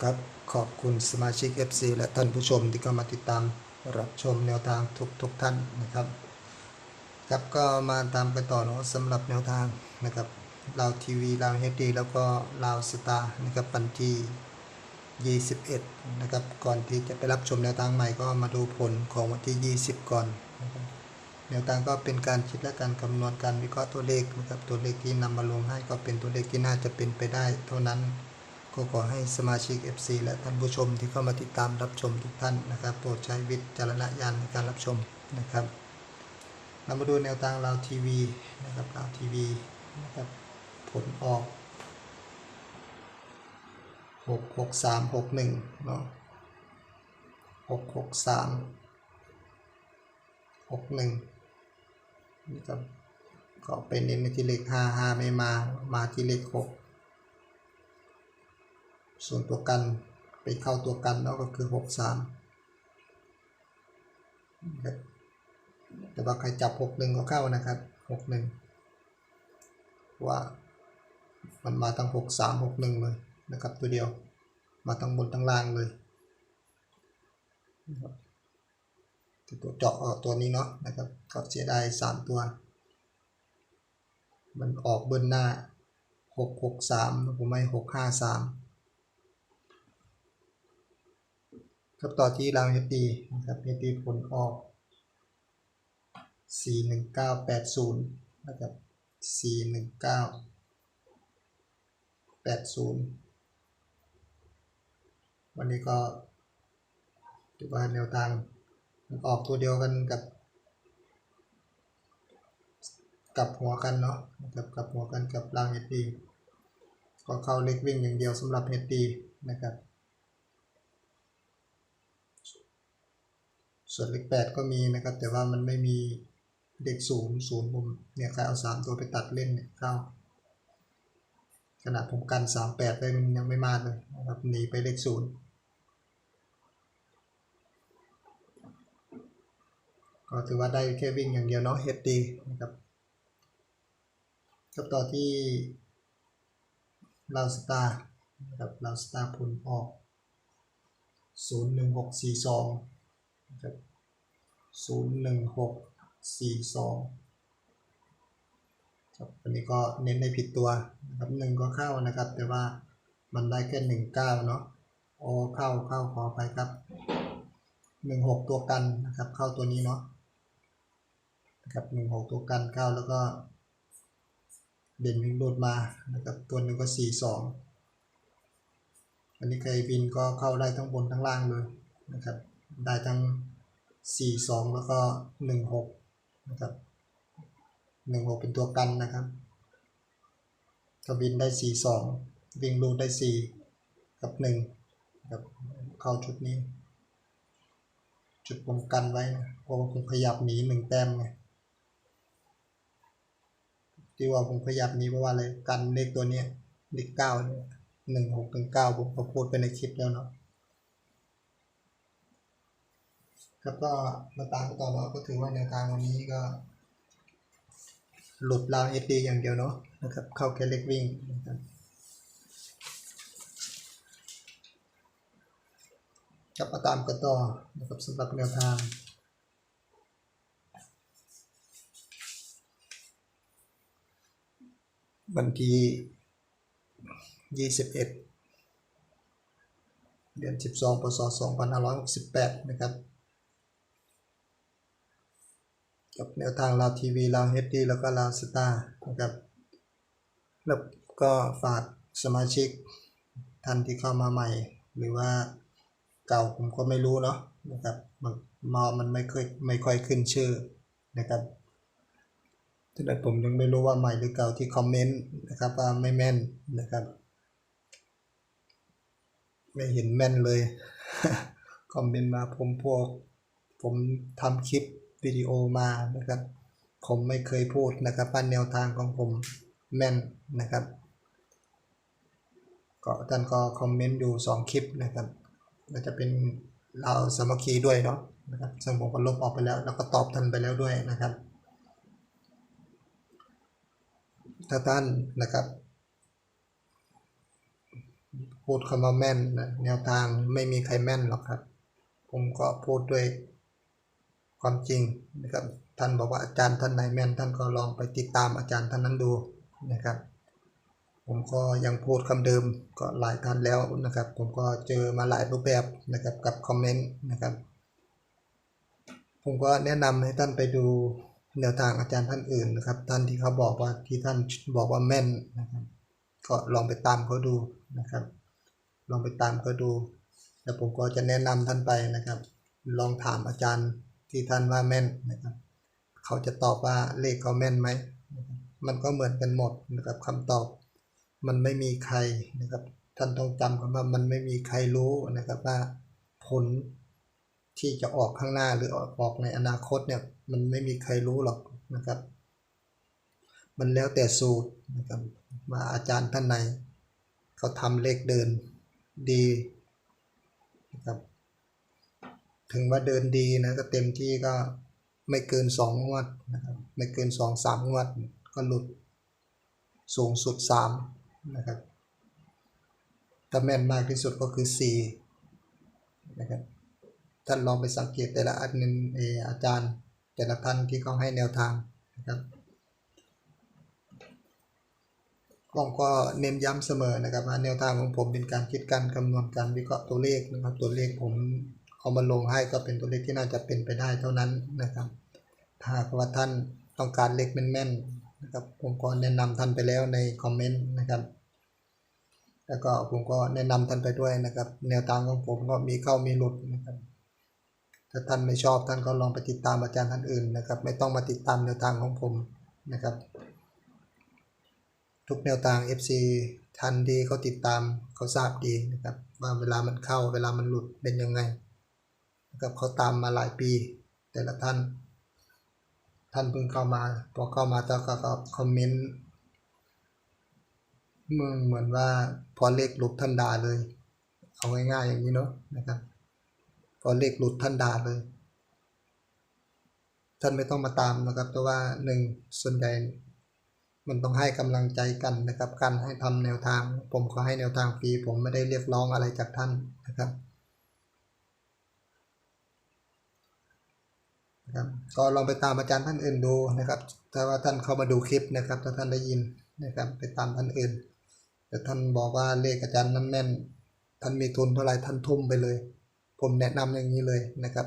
ครับขอบคุณสมาชิก FC และท่านผู้ชมที่เข้ามาติดตามรับชมแนวทางทุกทุกๆท่านนะครับ ครับก็มาตามกันต่อเนาะสำหรับแนวทางนะครับลาวทีวีลาวเฮดดีแล้วก็ลาวสตาร์นะครับวันที่ 21 นะครับ ก่อนที่จะไปรับชมแนวทางใหม่ก็มาดูผลของวันที่ 20 ก่อนนะครับแนวทางก็เป็นการคิดและการคำนวณการวิเคราะห์ตัวเลขนะครับตัวเลขที่นำมาลงให้ก็เป็นตัวเลขที่น่าจะเป็นไปได้เท่านั้น ก็ขอให้สมาชิก FC และท่านผู้ชมที่เข้ามาติดตามรับชมทุกท่านนะครับ โปรดใช้วิจารณญาณในการรับชมนะครับเรามาดูแนวทางราทีวีนะครับราทีวีนะครับผลออกหกหกสามหกหนึ่งเนาะหกหกสามหกหนึ่งนี่ครับก็เป็นเน้นที่เลขห้าห้าไม่มามาที่เลขหก ส่วนตัวกันไปเข้าตัวกันแล้วก็คือหกสามครับแต่ว่าใครจับหกหนึ่งก็เข้านะครับหกหนึ่งว่ามันมาทั้งหกสามหกหนึ่งเลยนะครับตัวเดียวมาทั้งบนทั้งล่างเลยตัวเจาะออกตัวนี้เนาะนะครับก็เสียดายสามตัว มันออกเบิ้ลหน้าหกหกสามผมไม่ห ครับต่อที่เราเฮดดีนะครับเฮดดีผลออกสี่หนึ่งเก้าแปดศูนย์นะครับสี่หนึ่งเก้าแปดศูนย์วันนี้ก็ถือว่าแนวทางออกตัวเดียวกันกับ กับหัวกันเนาะนะครับกับหัวกันกับรางเฮดดีก็เข้าเล็กวิ่งอย่างเดียวสำหรับเฮดดีนะครับ ส่วนเลขแปดก็มีนะครับ แต่ว่ามันไม่มีเลขศูนย์ศูนย์ผมเนี่ยใครเอาสามตัวไปตัดเล่นเนี่ยเข้าขนาดผมกันสามแปดได้มันยังไม่มาเลยนะครับหนีไปเลขศูนย์ก็ถือว่าได้แค่วิ่งอย่างเดียวเนาะเฮดดีนะครับครับต่อที่ลาวสตาร์นะครับลาวสตาร์ผลออกศูนย์หนึ่งหกสี่สองนะครับ ศูนย์หนึ่งหกสี่สองครับอันนี้ก็เน้นในผิดตัวนะครับหนึ่งก็เข้านะครับ แต่ว่ามันได้แค่หนึ่งเก้าเนาะโอเข้าเข้าขอไปครับหนึ่งหกตัวกันนะครับ เข้าตัวนี้เนาะนะครับหนึ่งหกตัวกันเข้าแล้วก็ เด่นวิ่งโดดมานะครับตัวหนึ่งก็สี่สองอันนี้ใครบินก็เข้าได้ทั้งบนทั้งล่างเลยนะครับ ได้ทั้ง 4 2 แล้วก็ 1 6 นะครับ 1 6 เป็นตัวกันนะครับถ้าบินได้ 4 2 วิ่งรูดได้ 4 กับ 1 ครับเข้าชุดนี้ จุดผมกันไว้นะเพราะว่าผมขยับหนีหนึ่งแต้มไงที่ว่าผมขยับหนีเพราะว่าอะไรกันเลขตัวเนี้ยเลขเก้าหนึ่งหกถึงเก้าผมก็พูดไปในคลิปแล้วเนาะ ครับก็มาตามกันต่อเนาก็ถือว่าแนวทางวันนี้ก็ หลุดราวเอดีอย่างเดียวเนาะนะครับ เข้าแค่เล็กวิ่งนะครับครับมาตามกันต่อนะครับสำหรับแนวทางวันที่ยี่สิบเอ็ดเดือนสิบสองพศสองพันห้าร้อยหกสิบแปดนะครับ กับแนวทางลาวทีวีลาวเฮดดีแล้วก็ลาวสตาร์นะครับแล้วก็ฝากสมาชิกท่านที่เข้ามาใหม่ หรือว่าเก่าผมก็ไม่รู้เนาะนะครับมันมามันไม่เคยไม่ค่อยขึ้นชื่อนะครับถ้าเกิดผมยังไม่รู้ว่าใหม่หรือเก่าที่คอมเมนต์นะครับว่าไม่แม่นนะครับ ไม่เห็นแม่นเลย คอมเมนต์มาผมพวก ผมทำคลิป วิดีโอมานะครับ ผมไม่เคยพูดนะครับว่าแนวทางของผมแม่นนะครับก็ท่านก็คอมเมนต์อยู่สองคลิปนะครับก็จะเป็นเราสามัคคีด้วยเนาะนะครับซึ่งผมก็ลบออกไปแล้ว แล้วก็ตอบท่านไปแล้วด้วยนะครับถ้าท่านนะครับพูดคำว่าแม่นนะแนวทางไม่มีใครแม่นหรอกครับ ผมก็พูดด้วย ความจริงนะครับท่านบอกว่าอาจารย์ท่านไหนแม่นท่านก็ลองไปติดตามอาจารย์ท่านนั้นดูนะครับ ผมก็ยังพูดคำเดิมก็หลายท่านแล้วนะครับ ผมก็เจอมาหลายรูปแบบนะครับกับคอมเมนต์นะครับ ผมก็แนะนำให้ท่านไปดูแนวทางอาจารย์ท่านอื่นนะครับ ท่านที่เขาบอกว่าที่ท่านบอกว่าแม่นนะครับ ก็ลองไปตามเขาดูนะครับ ลองไปตามเขาดู แล้วผมก็จะแนะนำท่านไปนะครับ ลองถามอาจารย์ ที่ท่านว่าแม่นนะครับเขาจะตอบว่าเลขเขาแม่นไหม มันก็เหมือนกันหมดนะครับคำตอบ มันไม่มีใครนะครับท่านต้องจำคำว่ามันไม่มีใครรู้นะครับว่าผลที่จะออกข้างหน้าหรือออกในอนาคตเนี่ยมันไม่มีใครรู้หรอกนะครับ มันแล้วแต่สูตรนะครับว่าอาจารย์ท่านไหนเขาทำเลขเดินดีนะครับ ถึงว่าเดินดีนะก็เต็มที่ก็ไม่เกินสองงวดนะครับไม่เกินสองสามงวดก็หลุดสูงสุดสามนะครับถ้าแม่นมากที่สุดก็คือสี่นะครับท่านลองไปสังเกตแต่ละอันนึงเออาจารย์ แต่ละท่านที่เขาให้แนวทางนะครับผมก็เน้นย้ำเสมอนะครับว่าแนวทางของผมเป็นการคิดการคำนวณการวิเคราะห์ตัวเลขนะครับตัวเลขผม เอามาลงให้ก็เป็นตัวเลขที่น่าจะเป็นไปได้เท่านั้นนะครับ ถ้าว่าท่านต้องการเลขแม่นๆนะครับผมก็แนะนำท่านไปแล้วในคอมเมนต์นะครับแล้วก็ผมก็แนะนำท่านไปด้วยนะครับ แนวทางของผมก็มีเข้ามีหลุดนะครับ ถ้าท่านไม่ชอบท่านก็ลองไปติดตามอาจารย์ท่านอื่นนะครับ ไม่ต้องมาติดตามแนวทางของผมนะครับ ทุกแนวทาง FC ทันดีเขาติดตามเขาทราบดีนะครับ ว่าเวลามันเข้าเวลามันหลุดเป็นยังไง นะครับเขาตามมาหลายปี แต่ละท่าน ท่านเพิ่งเข้ามา พอเข้ามาแล้วก็ก็คอมเมนต์มึงเหมือนว่าพอเลขหลุดท่านด่าเลย เอาง่ายๆอย่างนี้เนาะนะครับ พอเลขหลุดท่านด่าเลย ท่านไม่ต้องมาตามนะครับแต่ว่าหนึ่งส่วนใหญ่มันต้องให้กำลังใจกันนะครับ การให้ทำแนวทาง ผมก็ให้แนวทางฟรีผมไม่ได้เรียกร้องอะไรจากท่านนะครับ นะครับก็ลองไปตามอาจารย์ท่านอื่นดูนะครับถ้าว่าท่านเข้ามาดูคลิปนะครับ ถ้าท่านได้ยินนะครับ ไปตามท่านอื่น แต่ท่านบอกว่าเลขอาจารย์นั้นแม่น ท่านมีทุนเท่าไรท่านทุ่มไปเลย ผมแนะนำอย่างนี้เลยนะครับ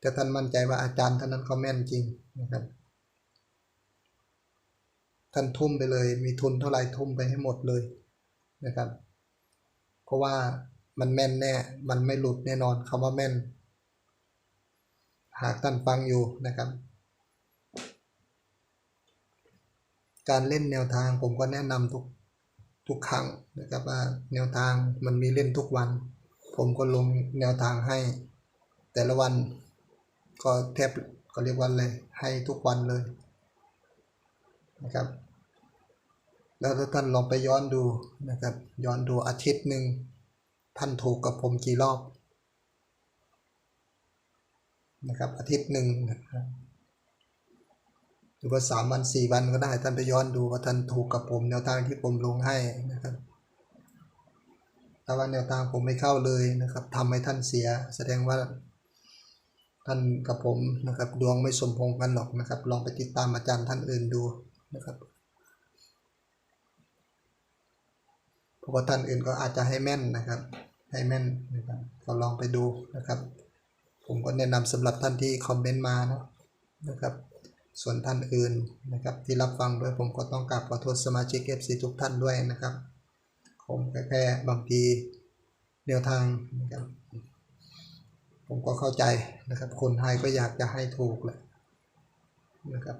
แต่ท่านมั่นใจว่าอาจารย์ท่านนั้นเขาแม่นจริงนะครับ ท่านทุ่มไปเลย มีทุนเท่าไรทุ่มไปให้หมดเลยนะครับ เพราะว่ามันแม่นแน่ มันไม่หลุดแน่นอนคำว่าแม่น หากท่านฟังอยู่นะครับ การเล่นแนวทางผมก็แนะนำทุกทุกครั้งนะครับว่าแนวทางมันมีเล่นทุกวัน ผมก็ลงแนวทางให้ แต่ละวันก็แทบก็เรียกว่าเลยให้ทุกวันเลยนะครับแล้วถ้าท่านลองไปย้อนดูนะครับ ย้อนดูอาทิตย์หนึ่งท่านถูกกับผมกี่รอบ นะครับอาทิตย์หนึ่งนะครับหรือว่าสามวันสี่วันก็ได้ท่านไปย้อนดูว่าท่านถูกกับผมแนวทางที่ผมลงให้นะครับถ้าว่าแนวทางผมไม่เข้าเลยนะครับทำให้ท่านเสีย แสดงว่าท่านกับผมนะครับดวงไม่สมพงกันหรอกนะครับ ลองไปติดตามอาจารย์ท่านอื่นดูนะครับเพราะว่าท่านอื่นก็อาจจะให้แม่นนะครับ ให้แม่นนะครับก็ลองไปดูนะครับ ผมก็แนะนำสำหรับท่านที่คอมเมนต์มานะนะครับ ส่วนท่านอื่นนะครับที่รับฟังด้วยผมก็ต้องกราบขอโทษสมาชิก FC ทุกท่านด้วยนะครับ ผมแค่แค่บางทีแนวทางนะครับผมก็เข้าใจนะครับ คนไทยก็อยากจะให้ถูกแหละนะครับ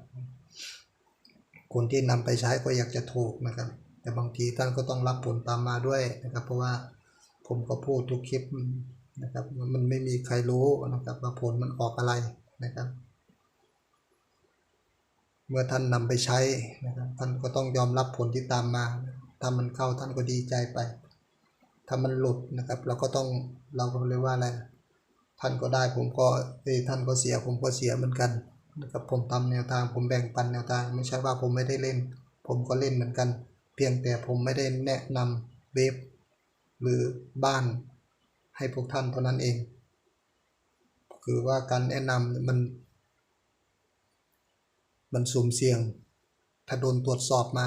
คนที่นำไปใช้ก็อยากจะถูกนะครับ แต่บางทีท่านก็ต้องรับผลตามมาด้วยนะครับ เพราะว่าผมก็พูดทุกคลิป นะครับมันไม่มีใครรู้นะครับว่าผลมันออกอะไรนะครับ เมื่อท่านนำไปใช้นะครับท่านก็ต้องยอมรับผลที่ตามมา ถ้ามันเข้าท่านก็ดีใจไป ถ้ามันหลุดนะครับ เราก็ต้องเราก็เรียกว่าอะไรท่านก็ได้ผมก็เอท่านก็เสียผมก็เสียเหมือนกันนะครับผมทำแนวทางผมแบ่งปันแนวทาง ไม่ใช่ว่าผมไม่ได้เล่น ผมก็เล่นเหมือนกัน เพียงแต่ผมไม่ได้แนะนเว็บหรือบ้าน ให้พวกท่านเท่านั้นเอง คือว่าการแนะนำมัน มันสุ่มเสี่ยง ถ้าโดนตรวจสอบมา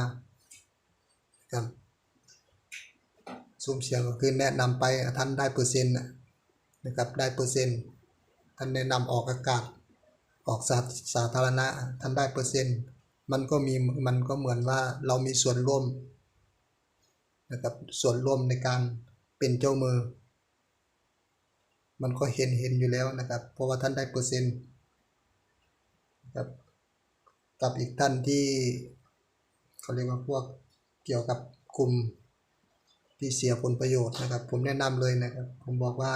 ครับสุ่มเสี่ยงก็คือแนะนำไปท่านได้เปอร์เซ็นต์นะครับได้เปอร์เซ็นต์ท่านแนะนำออกอากาศออกสาสาธารณะท่านได้เปอร์เซ็นต์มันก็มีมันก็เหมือนว่าเรามีส่วนร่วมนะครับส่วนร่วมในการเป็นเจ้ามือ มันก็เห็นเห็นอยู่แล้วนะครับ เพราะว่าท่านได้เปอร์เซ็นต์ครับกับอีกท่านที่เขาเรียกว่าพวกเกี่ยวกับกลุ่มที่เสียผลประโยชน์นะครับ ผมแนะนำเลยนะครับ ผมบอกว่า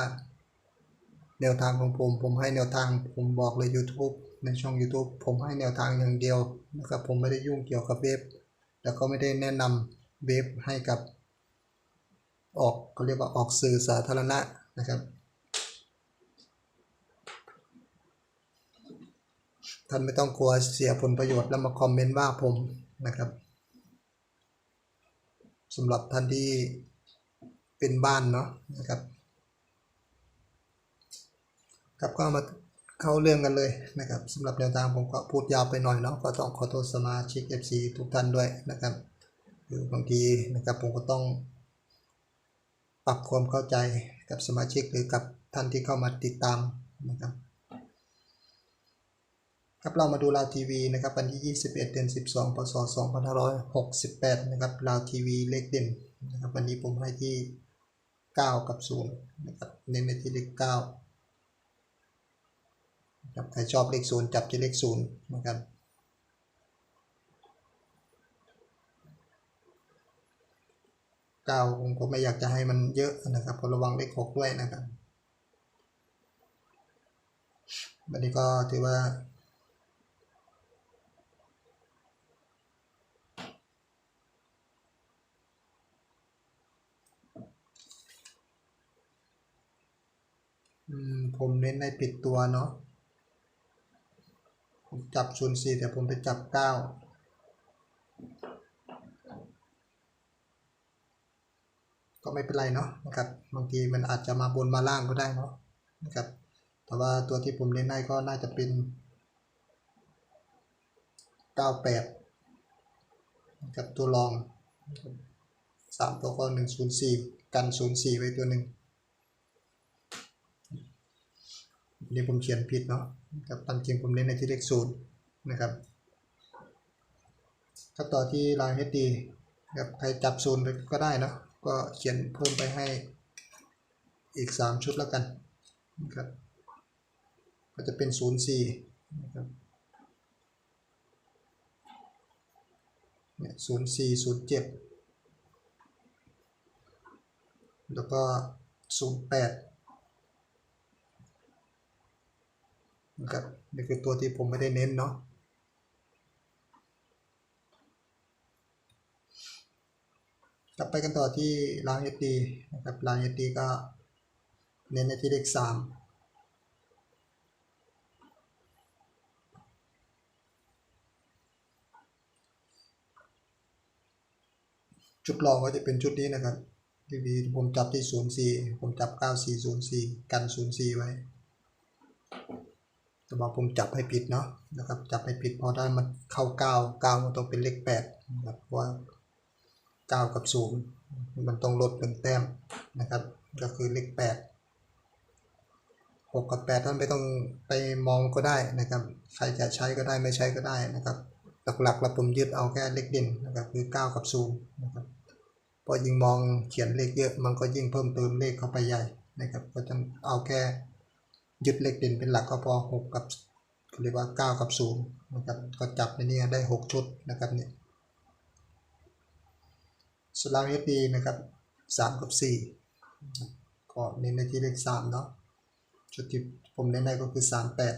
แนวทางของผม ผมให้แนวทางผมบอกเลย YouTube ในช่อง YouTube ผมให้แนวทางอย่างเดียวนะครับ ผมไม่ได้ยุ่งเกี่ยวกับเว็บแล้วก็ไม่ได้แนะนำเว็บให้กับ ออกเขาเรียกว่าออกสื่อสาธารณะนะครับ ท่านไม่ต้องกลัวเสียผลประโยชน์แล้วมาคอมเมนต์ว่าผมนะครับสำหรับท่านที่เป็นบ้านเนาะนะครับครับก็มาเข้าเรื่องกันเลยนะครับสำหรับแนวทางผมก็พูดยาวไปหน่อยเนาะก็ต้องขอโทษสมาชิก FC ทุกท่านด้วยนะครับคือบางทีนะครับผมก็ต้องปรับความเข้าใจกับสมาชิกหรือกับท่านที่เข้ามาติดตามนะครับ ครับเรามาดูลาวทีวีนะครับวันที่ 21 เดือน 12 พศ 2568 นะครับลาวทีวีเลขเด่นนะครับวันนี้ผมให้ที่ 9 กับ 0 นะครับเน้นในที่เลข9นะครับใครชอบเลข 0 จับที่เลข 0 นะครับเก้าผมก็ไม่อยากจะให้มันเยอะนะครับเพราะระวังเลขหกด้วยนะครับวันนี้ก็ถือว่า อืม ผมเน้นในปิดตัวเนาะผมจับศูนย์สี่แต่ผมไปจับเก้าก็ไม่เป็นไรเนาะนะครับบางทีมันอาจจะมาบนมาล่างก็ได้เนาะนะครับแต่ว่าตัวที่ผมเน้นให้ก็น่าจะเป็นเก้าแปดจับตัวรองสามตัวก็หนึ่งศูนย์สี่กันศูนย์สี่ไว้ตัวหนึ่ง นี่ผมเขียนผิดเนาะครับตามจริงผมเน้นในที่เลขศูนย์นะครับก็ต่อที่ลายเฮดดีครับใครจับศูนย์ไปก็ได้เนาะก็เขียนเพิ่มไปให้อีก 3 ชุดแล้วกันนะครับก็จะเป็นศูนย์สี่นะครับเนี่ยศูนย์สี่ศูนย์เจ็ดแล้วก็ศูนย์แปด นะครับนี่คือตัวที่ผมไม่ได้เน้นเนาะกลับไปกันต่อที่ราง SD นะครับราง SD ก็เน้นในที่เลขสามชุดรองก็จะเป็นชุดนี้นะครับที่ดีผมจับที่ 04 ผมจับ 9404 กัน 04 ไว้ แต่ว่าผมจับให้ผิดเนาะนะครับจับให้ผิดพอได้มันเข้าเก้าเก้ามันต้องเป็นเลขแปดนะครับเพราะว่าเก้ากับศูนย์มันต้องลดเป็นแต้มนะครับ ก็คือเลขแปดหกกับแปดท่านไม่ต้องไปมองก็ได้นะครับ ใครจะใช้ก็ได้ไม่ใช้ก็ได้นะครับหลักๆเราผมยึดเอาแค่เลขเด่นนะครับคือเก้ากับศูนย์นะครับพอยิ่งมองเขียนเลขเยอะมันก็ยิ่งเพิ่มเติมเลขเข้าไปใหญ่นะครับก็จะเอาแค่ ยึดเลขเด่นเป็นหลักก็พอหกกับเรียกว่าเก้ากับศูนย์นะครับก็จับในนี้ได้หกชุดนะครับเนี่ยสลามเอดีนะครับสามกับสี่ก็เน้นในที่เลขสามเนาะชุดที่ผมเน้นในก็คือสามแปด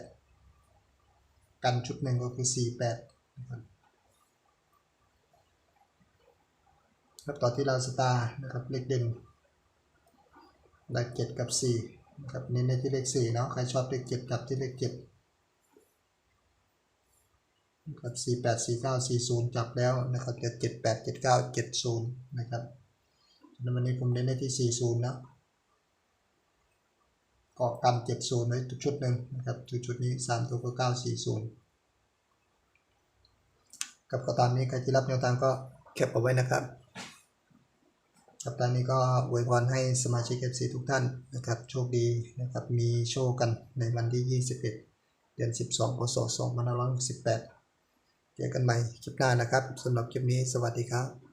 กันชุดหนึ่งก็คือสี่แปดนะครับแล้วต่อที่ลาวสตาร์นะครับเลขเด่นได้เจ็ดกับสี่ ครับเน้นในที่เลขสี่เนาะใครชอบเลขเจ็ดจับที่เลขเจ็ดครับสี่แปดสี่เก้าสี่ศูนย์จับแล้วนะครับจะเจ็ดแปดเจ็ดเก้าเจ็ดศูนย์นะครับแล้ววันนี้ผมเล่นได้ที่40แล้วก็กัน70ไว้ชุดหนึ่งนะครับชุดนี้3ตัวก็940กับก็ตามนี้ใครที่รับแนวทางก็เก็บเอาไว้นะครับ กับตอนนี้ก็อวยพรให้สมาชิก FC ทุกท่านนะครับโชคดีนะครับมีโชคกันในวันที่ 21 เดือน 12พศ2568เจอกันใหม่คลิปหน้านะครับสำหรับคลิปนี้สวัสดีครับ